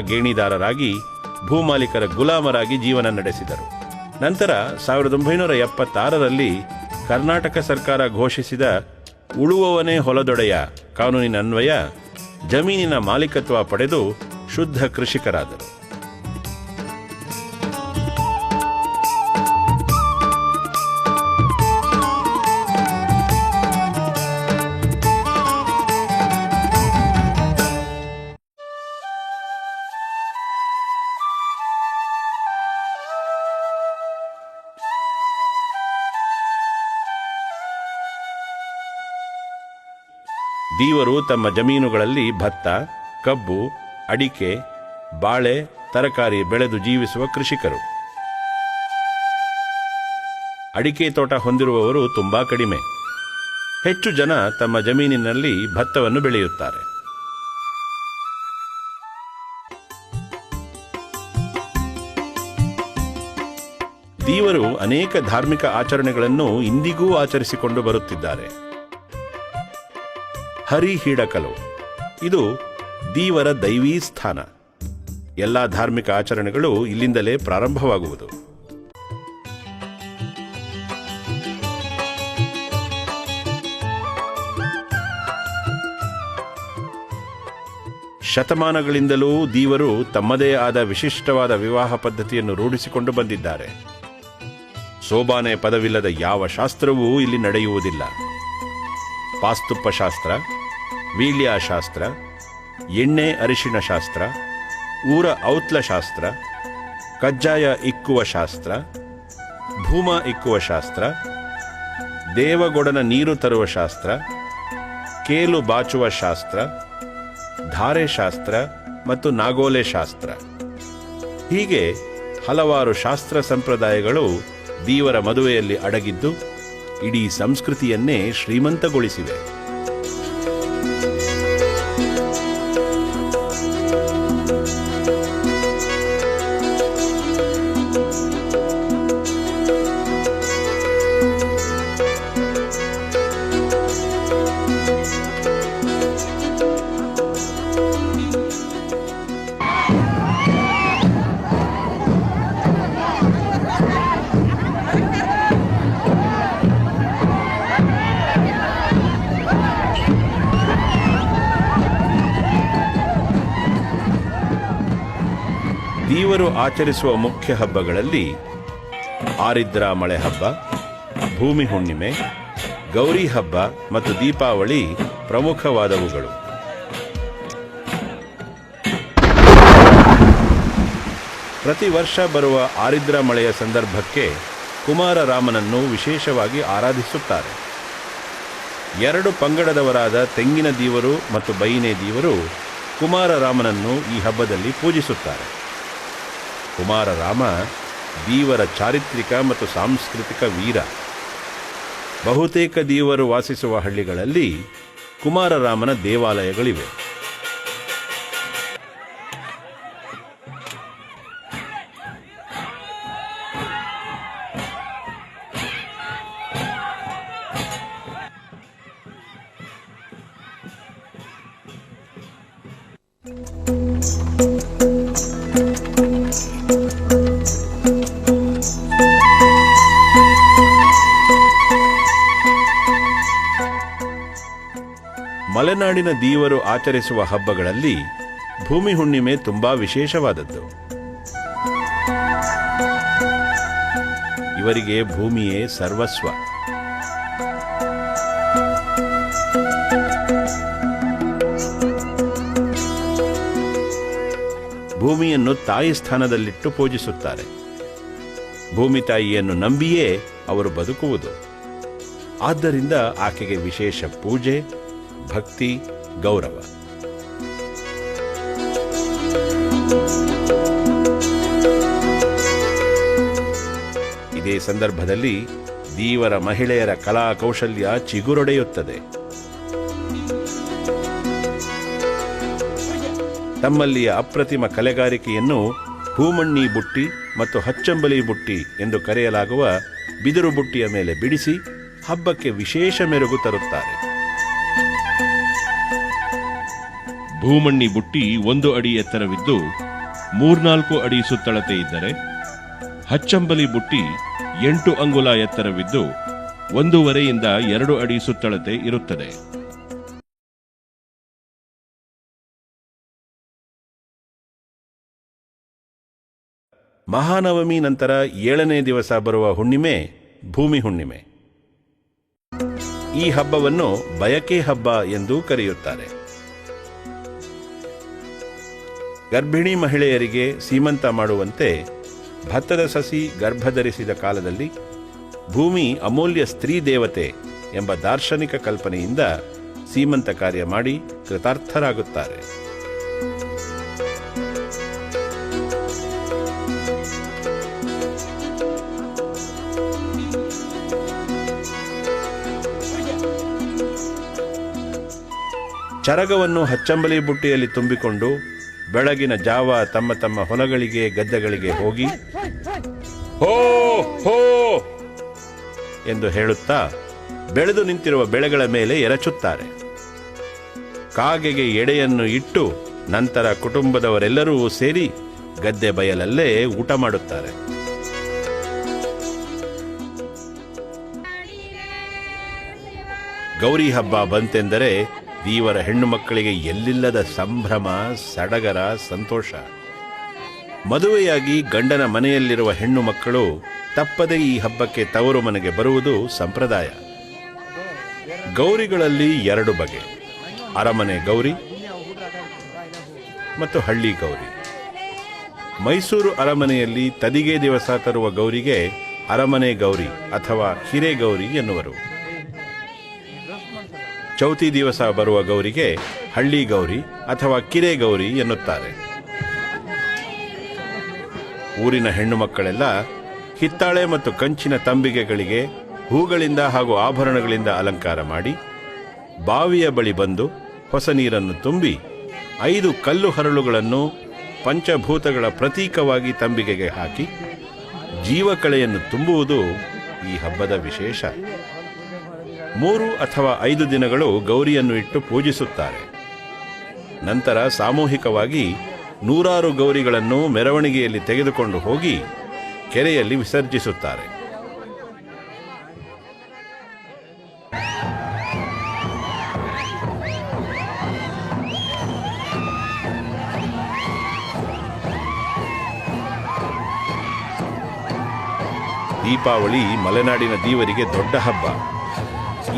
ಗೇಣಿದಾರರಾಗಿ ಭೂಮಾಲೀಕರ ಗುಲಾಮರಾಗಿ ಜೀವನ ನಡೆಸಿದರು. ನಂತರ ಸಾವಿರದ ಒಂಬೈನೂರ ಎಪ್ಪತ್ತಾರರಲ್ಲಿ ಕರ್ನಾಟಕ ಸರ್ಕಾರ ಘೋಷಿಸಿದ ಉಳುವವನೇ ಹೊಲದೊಡೆಯ ಕಾನೂನಿನನ್ವಯ ಜಮೀನಿನ ಮಾಲೀಕತ್ವ ಪಡೆದು ಶುದ್ಧ ಕೃಷಿಕರಾದರು. ದೀವರು ತಮ್ಮ ಜಮೀನುಗಳಲ್ಲಿ ಭತ್ತ, ಕಬ್ಬು, ಅಡಿಕೆ, ಬಾಳೆ, ತರಕಾರಿ ಬೆಳೆದು ಜೀವಿಸುವ ಕೃಷಿಕರು. ಅಡಿಕೆ ತೋಟ ಹೊಂದಿರುವವರು ತುಂಬಾ ಕಡಿಮೆ. ಹೆಚ್ಚು ಜನ ತಮ್ಮ ಜಮೀನಿನಲ್ಲಿ ಭತ್ತವನ್ನು ಬೆಳೆಯುತ್ತಾರೆ. ದೀವರು ಅನೇಕ ಧಾರ್ಮಿಕ ಆಚರಣೆಗಳನ್ನು ಇಂದಿಗೂ ಆಚರಿಸಿಕೊಂಡು ಬರುತ್ತಿದ್ದಾರೆ. ಹರಿಹೀಡಕಲು. ಇದು ದೀವರ ದೈವೀ ಸ್ಥಾನ. ಎಲ್ಲ ಧಾರ್ಮಿಕ ಆಚರಣೆಗಳು ಇಲ್ಲಿಂದಲೇ ಪ್ರಾರಂಭವಾಗುವುದು. ಶತಮಾನಗಳಿಂದಲೂ ದೀವರು ತಮ್ಮದೇ ಆದ ವಿಶಿಷ್ಟವಾದ ವಿವಾಹ ಪದ್ಧತಿಯನ್ನು ರೂಢಿಸಿಕೊಂಡು ಬಂದಿದ್ದಾರೆ. ಸೋಬಾನೆ ಪದವಿಲ್ಲದ ಯಾವ ಶಾಸ್ತ್ರವೂ ಇಲ್ಲಿ ನಡೆಯುವುದಿಲ್ಲ. ಪಾಸ್ತುಪ್ಪ ಶಾಸ್ತ್ರ ವೀಳ್ಯ ಶಾಸ್ತ್ರ ಎಣ್ಣೆ ಅರಿಶಿಣ ಶಾಸ್ತ್ರ, ಊರ ಔತ್ಲ ಶಾಸ್ತ್ರ, ಕಜ್ಜಾಯ ಇಕ್ಕುವ ಶಾಸ್ತ್ರ, ಭೂಮ ಇಕ್ಕುವ ಶಾಸ್ತ್ರ, ದೇವಗೊಡನ ನೀರು ತರುವ ಶಾಸ್ತ್ರ, ಕೇಲು ಬಾಚುವ ಶಾಸ್ತ್ರ, ಧಾರೆ ಶಾಸ್ತ್ರ ಮತ್ತು ನಾಗೋಲೆ ಶಾಸ್ತ್ರ. ಹೀಗೆ ಹಲವಾರು ಶಾಸ್ತ್ರ ಸಂಪ್ರದಾಯಗಳು ದೀವರ ಮದುವೆಯಲ್ಲಿ ಅಡಗಿದ್ದು ಇಡೀ ಸಂಸ್ಕೃತಿಯನ್ನೇ ಶ್ರೀಮಂತಗೊಳಿಸಿವೆ. ಆಚರಿಸುವ ಮುಖ್ಯ ಹಬ್ಬಗಳಲ್ಲಿ ಆರಿದ್ರ ಮಳೆ ಹಬ್ಬ, ಭೂಮಿ ಹುಣ್ಣಿಮೆ, ಗೌರಿ ಹಬ್ಬ ಮತ್ತು ದೀಪಾವಳಿ ಪ್ರಮುಖವಾದವುಗಳು. ಪ್ರತಿ ವರ್ಷ ಬರುವ ಆರಿದ್ರ ಮಳೆಯ ಸಂದರ್ಭಕ್ಕೆ ಕುಮಾರರಾಮನನ್ನು ವಿಶೇಷವಾಗಿ ಆರಾಧಿಸುತ್ತಾರೆ. ಎರಡು ಪಂಗಡದವರಾದ ತೆಂಗಿನ ದೀವರು ಮತ್ತು ಬೈನೆ ದೀವರು ಕುಮಾರರಾಮನನ್ನು ಈ ಹಬ್ಬದಲ್ಲಿ ಪೂಜಿಸುತ್ತಾರೆ. ಕುಮಾರರಾಮ ದೀವರ ಚಾರಿತ್ರಿಕ ಮತ್ತು ಸಾಂಸ್ಕೃತಿಕ ವೀರ. ಬಹುತೇಕ ದೀವರು ವಾಸಿಸುವ ಹಳ್ಳಿಗಳಲ್ಲಿ ಕುಮಾರರಾಮನ ದೇವಾಲಯಗಳಿವೆ. ಮಲೆನಾಡಿನ ದೀವರು ಆಚರಿಸುವ ಹಬ್ಬಗಳಲ್ಲಿ ಭೂಮಿ ಹುಣ್ಣಿಮೆ ತುಂಬಾ ವಿಶೇಷವಾದದ್ದು. ಇವರಿಗೆ ಭೂಮಿಯೇ ಸರ್ವಸ್ವ. ಭೂಮಿಯನ್ನು ತಾಯಿ ಸ್ಥಾನದಲ್ಲಿಟ್ಟು ಪೂಜಿಸುತ್ತಾರೆ. ಭೂಮಿ ತಾಯಿಯನ್ನು ನಂಬಿಯೇ ಅವರು ಬದುಕುವುದು. ಆದ್ದರಿಂದ ಆಕೆಗೆ ವಿಶೇಷ ಪೂಜೆ, ಭಕ್ತಿ, ಗೌರವ. ಇದೇ ಸಂದರ್ಭದಲ್ಲಿ ದೀವರ ಮಹಿಳೆಯರ ಕಲಾ ಕೌಶಲ್ಯ ಚಿಗುರೊಡೆಯುತ್ತದೆ. ತಮ್ಮಲ್ಲಿಯ ಅಪ್ರತಿಮ ಕಲೆಗಾರಿಕೆಯನ್ನು ಹೂಮಣ್ಣಿ ಬುಟ್ಟಿ ಮತ್ತು ಹಚ್ಚಂಬಲಿ ಬುಟ್ಟಿ ಎಂದು ಕರೆಯಲಾಗುವ ಬಿದಿರು ಬುಟ್ಟಿಯ ಮೇಲೆ ಬಿಡಿಸಿ ಹಬ್ಬಕ್ಕೆ ವಿಶೇಷ ಮೆರುಗು ತರುತ್ತಾರೆ. ಭೂಮಣ್ಣಿ ಬುಟ್ಟಿ ಒಂದು ಅಡಿ ಎತ್ತರವಿದ್ದು ಮೂರ್ನಾಲ್ಕು ಅಡಿ ಸುತ್ತಳತೆ ಇದ್ದರೆ ಹಚ್ಚಂಬಲಿ ಬುಟ್ಟಿ ಎಂಟು ಅಂಗುಲ ಎತ್ತರವಿದ್ದು ಒಂದೂವರೆಯಿಂದ ಎರಡು ಅಡಿ ಸುತ್ತಳತೆ ಇರುತ್ತದೆ. ಮಹಾನವಮಿ ನಂತರ ಏಳನೇ ದಿವಸ ಬರುವ ಹುಣ್ಣಿಮೆ ಭೂಮಿ ಹುಣ್ಣಿಮೆ. ಈ ಹಬ್ಬವನ್ನು ಬಯಕೆ ಹಬ್ಬ ಎಂದು ಕರೆಯುತ್ತಾರೆ. ಗರ್ಭಿಣಿ ಮಹಿಳೆಯರಿಗೆ ಸೀಮಂತ ಮಾಡುವಂತೆ ಭತ್ತದ ಸಸಿ ಗರ್ಭಧರಿಸಿದ ಕಾಲದಲ್ಲಿ ಭೂಮಿ ಅಮೂಲ್ಯ ಸ್ತ್ರೀ ದೇವತೆ ಎಂಬ ದಾರ್ಶನಿಕ ಕಲ್ಪನೆಯಿಂದ ಸೀಮಂತ ಕಾರ್ಯ ಮಾಡಿ ಕೃತಾರ್ಥರಾಗುತ್ತಾರೆ. ಚರಗವನ್ನು ಹಚ್ಚಂಬಲಿ ಬುಟ್ಟಿಯಲ್ಲಿ ತುಂಬಿಕೊಂಡು ಬೆಳಗಿನ ಜಾವ ತಮ್ಮ ತಮ್ಮ ಹೊಲಗಳಿಗೆ, ಗದ್ದೆಗಳಿಗೆ ಹೋಗಿ, ಹೋ ಹೋ ಎಂದು ಹೇಳುತ್ತಾ ಬೆಳೆದು ನಿಂತಿರುವ ಬೆಳೆಗಳ ಮೇಲೆ ಎರಚುತ್ತಾರೆ. ಕಾಗೆಗೆ ಎಡೆಯನ್ನು ಇಟ್ಟು ನಂತರ ಕುಟುಂಬದವರೆಲ್ಲರೂ ಸೇರಿ ಗದ್ದೆ ಬಯಲಲ್ಲೇ ಊಟ ಮಾಡುತ್ತಾರೆ. ಗೌರಿ ಹಬ್ಬ ಬಂತೆಂದರೆ ದೀವರ ಹೆಣ್ಣು ಮಕ್ಕಳಿಗೆ ಎಲ್ಲಿಲ್ಲದ ಸಂಭ್ರಮ, ಸಡಗರ, ಸಂತೋಷ. ಮದುವೆಯಾಗಿ ಗಂಡನ ಮನೆಯಲ್ಲಿರುವ ಹೆಣ್ಣು ಮಕ್ಕಳು ತಪ್ಪದೆ ಈ ಹಬ್ಬಕ್ಕೆ ತವರು ಮನೆಗೆ ಬರುವುದು ಸಂಪ್ರದಾಯ. ಗೌರಿಗಳಲ್ಲಿ ಎರಡು ಬಗೆ. ಅರಮನೆ ಗೌರಿ ಮತ್ತು ಹಳ್ಳಿ ಗೌರಿ. ಮೈಸೂರು ಅರಮನೆಯಲ್ಲಿ ತದಿಗೆ ದಿವಸ ತರುವ ಗೌರಿಗೆ ಅರಮನೆ ಗೌರಿ ಅಥವಾ ಹಿರೇಗೌರಿ ಎನ್ನುವರು. ಚೌತಿ ದಿವಸ ಬರುವ ಗೌರಿಗೆ ಹಳ್ಳಿ ಗೌರಿ ಅಥವಾ ಕಿರೆ ಗೌರಿ ಎನ್ನುತ್ತಾರೆ. ಊರಿನ ಹೆಣ್ಣು ಮಕ್ಕಳೆಲ್ಲ ಹಿತ್ತಾಳೆ ಮತ್ತು ಕಂಚಿನ ತಂಬಿಗೆಗಳಿಗೆ ಹೂಗಳಿಂದ ಹಾಗೂ ಆಭರಣಗಳಿಂದ ಅಲಂಕಾರ ಮಾಡಿ ಬಾವಿಯ ಬಳಿ ಬಂದು ಹೊಸ ನೀರನ್ನು ತುಂಬಿ ಐದು ಕಲ್ಲು ಹರಳುಗಳನ್ನು ಪಂಚಭೂತಗಳ ಪ್ರತೀಕವಾಗಿ ತಂಬಿಗೆಗೆ ಹಾಕಿ ಜೀವಕಳೆಯನ್ನು ತುಂಬುವುದು ಈ ಹಬ್ಬದ ವಿಶೇಷ. ಮೂರು ಅಥವಾ ಐದು ದಿನಗಳು ಗೌರಿಯನ್ನು ಇಟ್ಟು ಪೂಜಿಸುತ್ತಾರೆ. ನಂತರ ಸಾಮೂಹಿಕವಾಗಿ ನೂರಾರು ಗೌರಿಗಳನ್ನು ಮೆರವಣಿಗೆಯಲ್ಲಿ ತೆಗೆದುಕೊಂಡು ಹೋಗಿ ಕೆರೆಯಲ್ಲಿ ವಿಸರ್ಜಿಸುತ್ತಾರೆ. ದೀಪಾವಳಿ ಮಲೆನಾಡಿನ ದೀವರಿಗೆ ದೊಡ್ಡ ಹಬ್ಬ.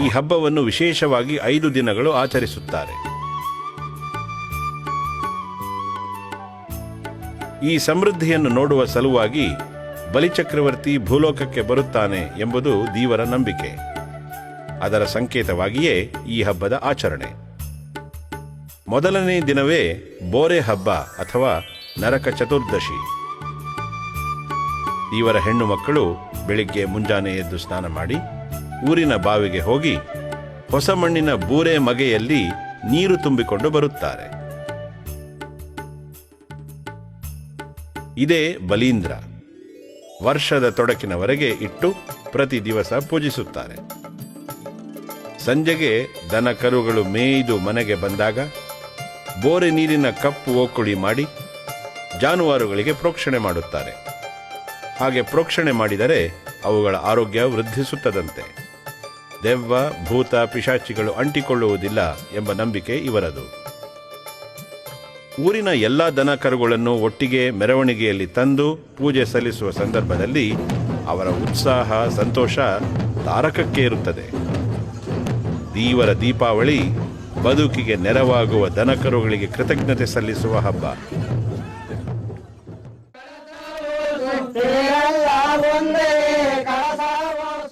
ಈ ಹಬ್ಬವನ್ನು ವಿಶೇಷವಾಗಿ ಐದು ದಿನಗಳು ಆಚರಿಸುತ್ತಾರೆ. ಈ ಸಮೃದ್ಧಿಯನ್ನು ನೋಡುವ ಸಲುವಾಗಿ ಬಲಿಚಕ್ರವರ್ತಿ ಭೂಲೋಕಕ್ಕೆ ಬರುತ್ತಾನೆ ಎಂಬುದು ದೀವರ ನಂಬಿಕೆ. ಅದರ ಸಂಕೇತವಾಗಿಯೇ ಈ ಹಬ್ಬದ ಆಚರಣೆ. ಮೊದಲನೇ ದಿನವೇ ಬೋರೆ ಹಬ್ಬ ಅಥವಾ ನರಕ ಚತುರ್ದಶಿ. ಇವರ ಹೆಣ್ಣು ಮಕ್ಕಳು ಬೆಳಿಗ್ಗೆ ಮುಂಜಾನೆ ಎದ್ದು ಸ್ನಾನ ಮಾಡಿ ಊರಿನ ಬಾವಿಗೆ ಹೋಗಿ ಹೊಸ ಮಣ್ಣಿನ ಬೂರೆ ಮಗೆಯಲ್ಲಿ ನೀರು ತುಂಬಿಕೊಂಡು ಬರುತ್ತಾರೆ. ಇದೇ ಬಲೀಂದ್ರ. ವರ್ಷದ ತೊಡಕಿನವರೆಗೆ ಇಟ್ಟು ಪ್ರತಿ ದಿವಸ ಪೂಜಿಸುತ್ತಾರೆ. ಸಂಜೆಗೆ ದನ ಕರುಗಳು ಮೇಯ್ದು ಮನೆಗೆ ಬಂದಾಗ ಬೋರೆ ನೀರಿನ ಕಪ್ಪು ಓಕುಳಿ ಮಾಡಿ ಜಾನುವಾರುಗಳಿಗೆ ಪ್ರೋಕ್ಷಣೆ ಮಾಡುತ್ತಾರೆ. ಹಾಗೆ ಪ್ರೋಕ್ಷಣೆ ಮಾಡಿದರೆ ಅವುಗಳ ಆರೋಗ್ಯ ವೃದ್ಧಿಸುತ್ತದಂತೆ. ದೆವ್ವ, ಭೂತ, ಪಿಶಾಚಿಗಳು ಅಂಟಿಕೊಳ್ಳುವುದಿಲ್ಲ ಎಂಬ ನಂಬಿಕೆ ಇವರದು. ಊರಿನ ಎಲ್ಲ ದನ ಕರುಗಳನ್ನು ಒಟ್ಟಿಗೆ ಮೆರವಣಿಗೆಯಲ್ಲಿ ತಂದು ಪೂಜೆ ಸಲ್ಲಿಸುವ ಸಂದರ್ಭದಲ್ಲಿ ಅವರ ಉತ್ಸಾಹ, ಸಂತೋಷ ತಾರಕಕ್ಕೆ ಇರುತ್ತದೆ ದೀವರ ದೀಪಾವಳಿ ಬದುಕಿಗೆ ನೆರವಾಗುವ ದನಕರುಗಳಿಗೆ ಕೃತಜ್ಞತೆ ಸಲ್ಲಿಸುವ ಹಬ್ಬ.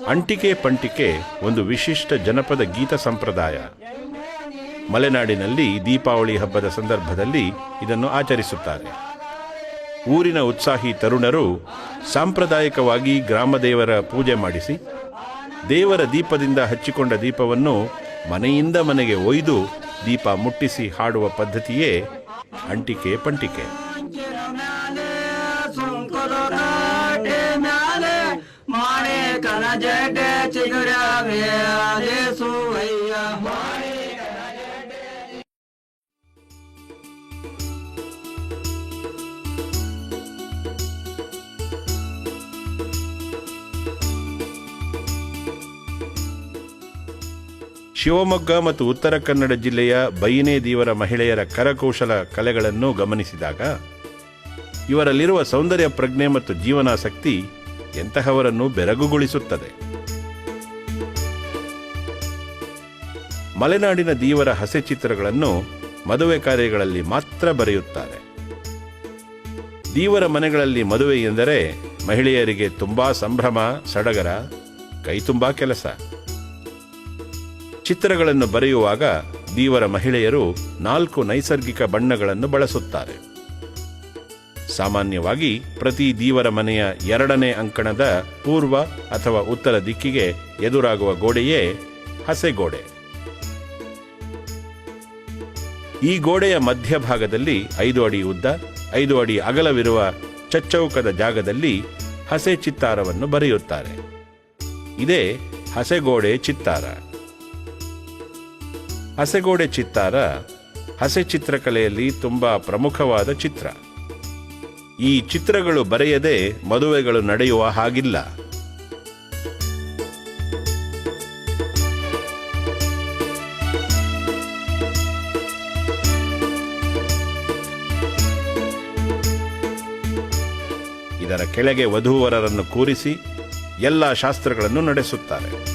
ಅಂಟಿಕೆ ಪಂಟಿಕೆ ಒಂದು ವಿಶಿಷ್ಟ ಜನಪದ ಗೀತ ಸಂಪ್ರದಾಯ. ಮಲೆನಾಡಿನಲ್ಲಿ ದೀಪಾವಳಿ ಹಬ್ಬದ ಸಂದರ್ಭದಲ್ಲಿ ಇದನ್ನು ಆಚರಿಸುತ್ತಾರೆ. ಊರಿನ ಉತ್ಸಾಹಿ ತರುಣರು ಸಾಂಪ್ರದಾಯಿಕವಾಗಿ ಗ್ರಾಮದೇವರ ಪೂಜೆ ಮಾಡಿಸಿ, ದೇವರ ದೀಪದಿಂದ ಹಚ್ಚಿಕೊಂಡ ದೀಪವನ್ನು ಮನೆಯಿಂದ ಮನೆಗೆ ಒಯ್ದು ದೀಪ ಮುಟ್ಟಿಸಿ ಹಾಡುವ ಪದ್ಧತಿಯೇ ಅಂಟಿಕೆ ಪಂಟಿಕೆ. ಶಿವಮೊಗ್ಗ ಮತ್ತು ಉತ್ತರ ಕನ್ನಡ ಜಿಲ್ಲೆಯ ಬೈನೇ ದೀವರ ಮಹಿಳೆಯರ ಕರಕೌಶಲ ಕಲೆಗಳನ್ನು ಗಮನಿಸಿದಾಗ, ಇವರಲ್ಲಿರುವ ಸೌಂದರ್ಯ ಪ್ರಜ್ಞೆ ಮತ್ತು ಜೀವನಾಸಕ್ತಿ ಎಂತಹವರನ್ನು ಬೆರಗುಗೊಳಿಸುತ್ತದೆ. ಮಲೆನಾಡಿನ ದೀವರ ಹಸೆ ಚಿತ್ರಗಳನ್ನು ಮದುವೆ ಕಾರ್ಯಗಳಲ್ಲಿ ಮಾತ್ರ ಬರೆಯುತ್ತಾರೆ. ದೀವರ ಮನೆಗಳಲ್ಲಿ ಮದುವೆ ಎಂದರೆ ಮಹಿಳೆಯರಿಗೆ ತುಂಬಾ ಸಂಭ್ರಮ, ಸಡಗರ, ಕೈತುಂಬಾ ಕೆಲಸ. ಚಿತ್ರಗಳನ್ನು ಬರೆಯುವಾಗ ದೀವರ ಮಹಿಳೆಯರು ನಾಲ್ಕು ನೈಸರ್ಗಿಕ ಬಣ್ಣಗಳನ್ನು ಬಳಸುತ್ತಾರೆ. ಸಾಮಾನ್ಯವಾಗಿ ಪ್ರತಿ ದೀವರ ಮನೆಯ ಎರಡನೇ ಅಂಕಣದ ಪೂರ್ವ ಅಥವಾ ಉತ್ತರ ದಿಕ್ಕಿಗೆ ಎದುರಾಗುವ ಗೋಡೆಯೇ ಹಸೆಗೋಡೆ ಈ ಗೋಡೆಯ ಮಧ್ಯಭಾಗದಲ್ಲಿ ಐದು ಅಡಿ ಉದ್ದ, ಐದು ಅಡಿ ಅಗಲವಿರುವ ಚಚ್ಚೌಕದ ಜಾಗದಲ್ಲಿ ಹಸೆ ಚಿತ್ತಾರವನ್ನು ಬರೆಯುತ್ತಾರೆ. ಇದೇ ಹಸೆಗೋಡೆ ಚಿತ್ತಾರ. ಹಸೆಗೋಡೆ ಚಿತ್ತಾರ, ಹಸೆ ಚಿತ್ರಕಲೆಯಲ್ಲಿ ತುಂಬ ಪ್ರಮುಖವಾದ ಚಿತ್ರ. ಈ ಚಿತ್ರಗಳು ಬರೆಯದೆ ಮದುವೆಗಳು ನಡೆಯುವ ಹಾಗಿಲ್ಲ. ಇದರ ಕೆಳಗೆ ವಧುವರರನ್ನು ಕೂರಿಸಿ ಎಲ್ಲ ಶಾಸ್ತ್ರಗಳನ್ನು ನಡೆಸುತ್ತಾರೆ.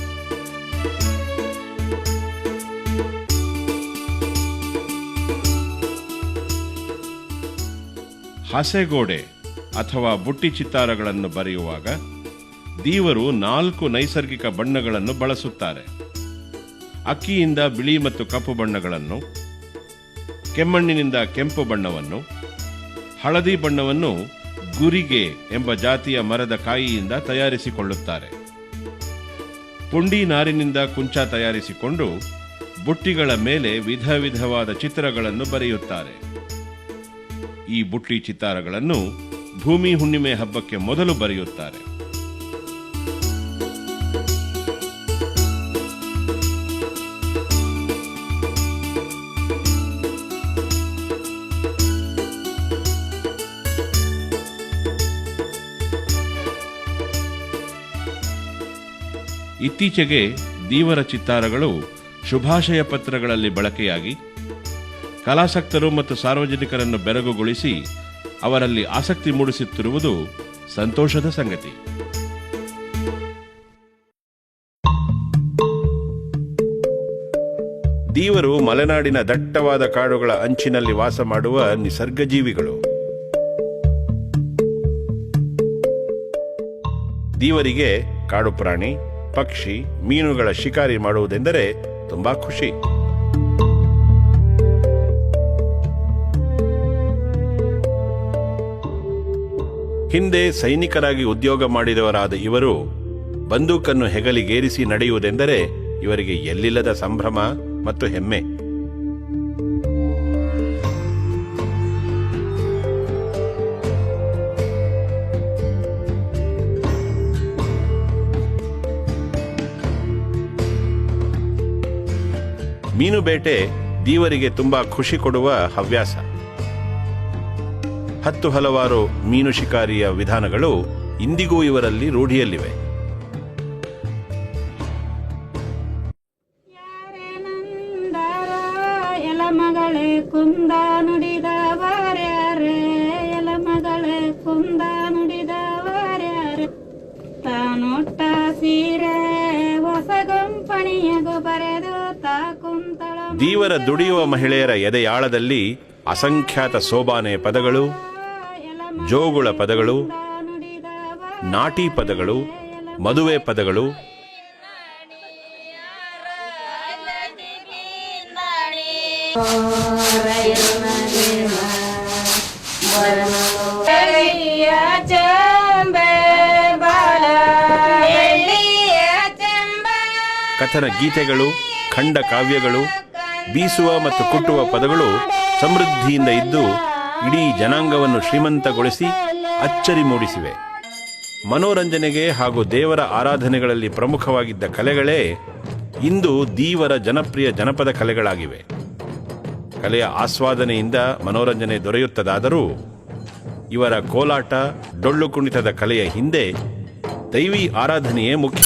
ಹಸೆಗೋಡೆ ಅಥವಾ ಬುಟ್ಟಿ ಚಿತ್ತಾರಗಳನ್ನು ಬರೆಯುವಾಗ ದೀವರು ನಾಲ್ಕು ನೈಸರ್ಗಿಕ ಬಣ್ಣಗಳನ್ನು ಬಳಸುತ್ತಾರೆ. ಅಕ್ಕಿಯಿಂದ ಬಿಳಿ ಮತ್ತು ಕಪ್ಪು ಬಣ್ಣಗಳನ್ನು, ಕೆಮ್ಮಣ್ಣಿನಿಂದ ಕೆಂಪು ಬಣ್ಣವನ್ನು, ಹಳದಿ ಬಣ್ಣವನ್ನು ಗುರಿಗೆ ಎಂಬ ಜಾತಿಯ ಮರದ ಕಾಯಿಯಿಂದ ತಯಾರಿಸಿಕೊಳ್ಳುತ್ತಾರೆ. ಪುಂಡಿ ನಾರಿನಿಂದ ಕುಂಚ ತಯಾರಿಸಿಕೊಂಡು ಬುಟ್ಟಿಗಳ ಮೇಲೆ ವಿಧ ವಿಧವಾದ ಚಿತ್ರಗಳನ್ನು ಬರೆಯುತ್ತಾರೆ. ಈ ಬುಟ್ಟಿ ಚಿತ್ತಾರಗಳನ್ನು ಭೂಮಿ ಹುಣ್ಣಿಮೆ ಹಬ್ಬಕ್ಕೆ ಮೊದಲು ಬರೆಯುತ್ತಾರೆ. ಇತ್ತೀಚೆಗೆ ದೀವರ ಚಿತ್ತಾರಗಳು ಶುಭಾಶಯ ಪತ್ರಗಳಲ್ಲಿ ಬಳಕೆಯಾಗಿ ಕಲಾಸಕ್ತರು ಮತ್ತು ಸಾರ್ವಜನಿಕರನ್ನು ಬೆರಗುಗೊಳಿಸಿ ಅವರಲ್ಲಿ ಆಸಕ್ತಿ ಮೂಡಿಸುತ್ತಿರುವುದು ಸಂತೋಷದ ಸಂಗತಿ. ದೀವರು ಮಲೆನಾಡಿನ ದಟ್ಟವಾದ ಕಾಡುಗಳ ಅಂಚಿನಲ್ಲಿ ವಾಸ ಮಾಡುವ ನಿಸರ್ಗ ಜೀವಿಗಳು ದೀವರಿಗೆ ಕಾಡು ಪ್ರಾಣಿ, ಪಕ್ಷಿ, ಮೀನುಗಳ ಶಿಕಾರಿ ಮಾಡುವುದೆಂದರೆ ತುಂಬಾ ಖುಷಿ. ಹಿಂದೆ ಸೈನಿಕರಾಗಿ ಉದ್ಯೋಗ ಮಾಡಿದವರಾದ ಇವರು ಬಂದೂಕನ್ನು ಹೆಗಲಿಗೇರಿಸಿ ನಡೆಯುವುದೆಂದರೆ ಇವರಿಗೆ ಎಲ್ಲಿಲ್ಲದ ಸಂಭ್ರಮ ಮತ್ತು ಹೆಮ್ಮೆ. ಮೀನು ಬೇಟೆ ದೀವರಿಗೆ ತುಂಬಾ ಖುಷಿ ಕೊಡುವ ಹವ್ಯಾಸ. ಹತ್ತು ಹಲವಾರು ಮೀನು ಶಿಕಾರಿಯ ವಿಧಾನಗಳು ಇಂದಿಗೂ ಇವರಲ್ಲಿ ರೂಢಿಯಲ್ಲಿವೆ. ದೀವರ ದುಡಿಯುವ ಮಹಿಳೆಯರ ಎದೆಯಾಳದಲ್ಲಿ ಅಸಂಖ್ಯಾತ ಸೋಬಾನೆ ಪದಗಳು ಜೋಗುಳ ಪದಗಳು, ನಾಟಿ ಪದಗಳು, ಮದುವೆ ಪದಗಳು. ಕಥನ ಗೀತೆಗಳು, ಖಂಡ ಕಾವ್ಯಗಳು, ಬೀಸುವ ಮತ್ತು ಕುಟ್ಟುವ ಪದಗಳು ಸಮೃದ್ಧಿಯಿಂದ ಇದ್ದು ಇಡೀ ಜನಾಂಗವನ್ನು ಶ್ರೀಮಂತಗೊಳಿಸಿ ಅಚ್ಚರಿ ಮೂಡಿಸಿವೆ. ಮನೋರಂಜನೆಗೆ ಹಾಗೂ ದೇವರ ಆರಾಧನೆಗಳಲ್ಲಿ ಪ್ರಮುಖವಾಗಿದ್ದ ಕಲೆಗಳೇ ಇಂದು ದೀವರ ಜನಪ್ರಿಯ ಜನಪದ ಕಲೆಗಳಾಗಿವೆ. ಕಲೆಯ ಆಸ್ವಾದನೆಯಿಂದ ಮನೋರಂಜನೆ ದೊರೆಯುತ್ತದಾದರೂ ಇವರ ಕೋಲಾಟ ಡೊಳ್ಳು ಕುಣಿತದ ಕಲೆಯ ಹಿಂದೆ ದೈವಿ ಆರಾಧನೆಯೇ ಮುಖ್ಯ.